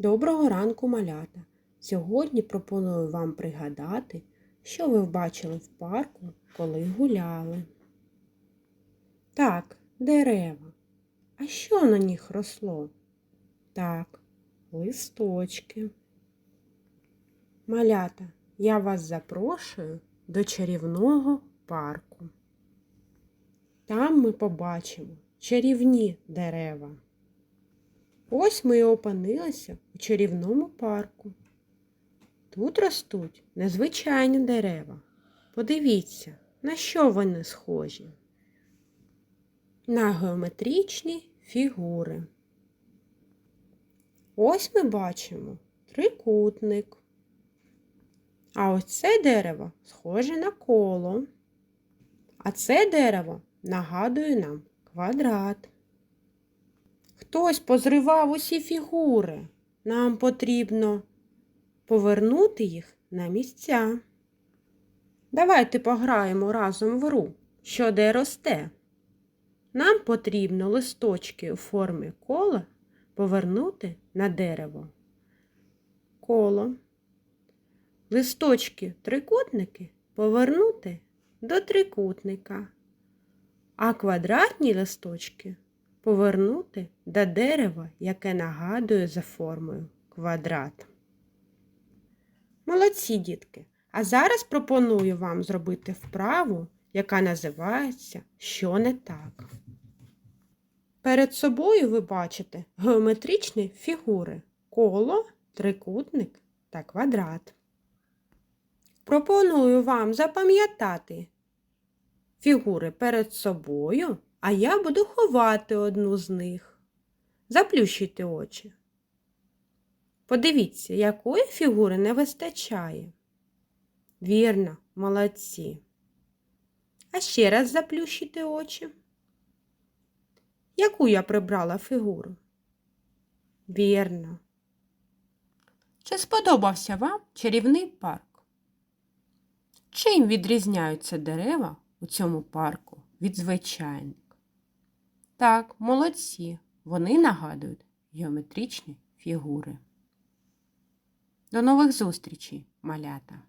Доброго ранку, малята! Сьогодні пропоную вам пригадати, що ви бачили в парку, коли гуляли. Так, дерева. А що на них росло? Так, листочки. Малята, я вас запрошую до чарівного парку. Там ми побачимо чарівні дерева. Ось ми і опинилися у чарівному парку. Тут ростуть незвичайні дерева. Подивіться, на що вони схожі? На геометричні фігури. Ось ми бачимо трикутник. А ось це дерево схоже на коло. А це дерево нагадує нам квадрат. Хтось позривав усі фігури. Нам потрібно повернути їх на місця. Давайте пограємо разом в гру, що де росте. Нам потрібно листочки у формі кола повернути на дерево. Коло. Листочки трикутники повернути до трикутника, а квадратні листочки повернути до дерева, яке нагадує за формою квадрат. Молодці, дітки! А зараз пропоную вам зробити вправу, яка називається Що не так. Перед собою ви бачите геометричні фігури коло, трикутник та квадрат. Пропоную вам запам'ятати фігури перед собою, а я буду ховати одну з них. Заплющуйте очі. Подивіться, якої фігури не вистачає. Вірно, молодці. А ще раз заплющуйте очі. Яку я прибрала фігуру? Вірно. Чи сподобався вам чарівний парк? Чим відрізняються дерева у цьому парку від звичайних? Так, молодці. Вони нагадують геометричні фігури. До нових зустрічей, малята!